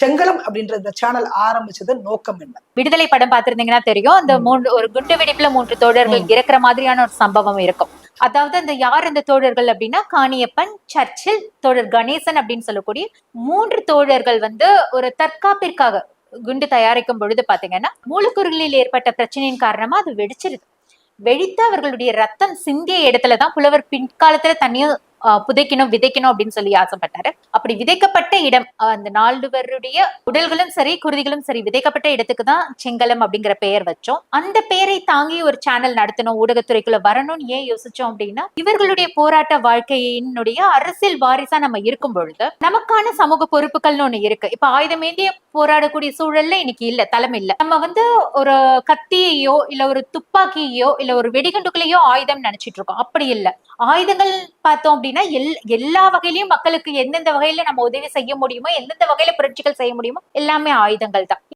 செங்கலம் அப்படின்ற இந்த சேனல் ஆரம்பிச்சது நோக்கம் என்ன விடுதலை படம் பார்த்திருந்தீங்கன்னா தெரியும் அந்த. மூன்று ஒரு குண்டு வெடிப்புல மூன்று தோழர்கள். இறக்குற மாதிரியான ஒரு சம்பவம் இருக்கும் அதாவது அந்த யார் அந்த தோழர்கள் அப்படின்னா காணியப்பன் சர்ச்சில் தோழர் கணேசன் அப்படின்னு சொல்லக்கூடிய மூன்று தோழர்கள் வந்து ஒரு தற்காப்பிற்காக குண்டு தயாரிக்கும் பொழுது பாத்தீங்கன்னா மூலக்கூறுகளில் ஏற்பட்ட பிரச்சனையின் காரணமா அது வெடிச்சிருது வெடித்து அவர்களுடைய ரத்தம் சிந்திய இடத்துல தான் புலவர் பிற்காலத்துல தண்ணியும் ஆஹ், புதைக்கணும் விதைக்கணும் அப்படின்னு சொல்லி ஆசைப்பட்டாரு. அப்படி விதைக்கப்பட்ட இடம் அந்த நால்வருடைய உடல்களும் சரி குருதிகளும் சரி விதைக்கப்பட்ட இடத்துக்கு தான் செங்கலம் அப்படிங்கிற பெயர் வச்சோம். அந்த பெயரை தாங்கி ஒரு சேனல் நடத்தணும் ஊடகத்துறைக்குள்ள வரணும்னு ஏன் யோசிச்சோம் அப்படின்னா இவர்களுடைய போராட்ட வாழ்க்கையினுடைய அரசியல் வாரிசா நம்ம இருக்கும் பொழுது நமக்கான சமூக பொறுப்புகள்னு ஒண்ணு இருக்கு. இப்ப ஆயுதமேந்திய போராடக்கூடிய சூழல்ல இன்னைக்கு இல்ல தலைமை இல்ல. நம்ம வந்து ஒரு கத்தியையோ இல்ல ஒரு துப்பாக்கியோ இல்ல ஒரு வெடிகுண்டுகளையோ ஆயுதம் நினைச்சிட்டு இருக்கோம். அப்படி இல்ல. ஆயுதங்கள் பார்த்தோம் அப்படின்னா எல் எல்லா வகையிலயும் மக்களுக்கு எந்தெந்த வகையில நம்ம உதவி செய்ய முடியுமோ எந்தெந்த வகையில புரட்சிகள் செய்ய முடியுமோ எல்லாமே ஆயுதங்கள் தான்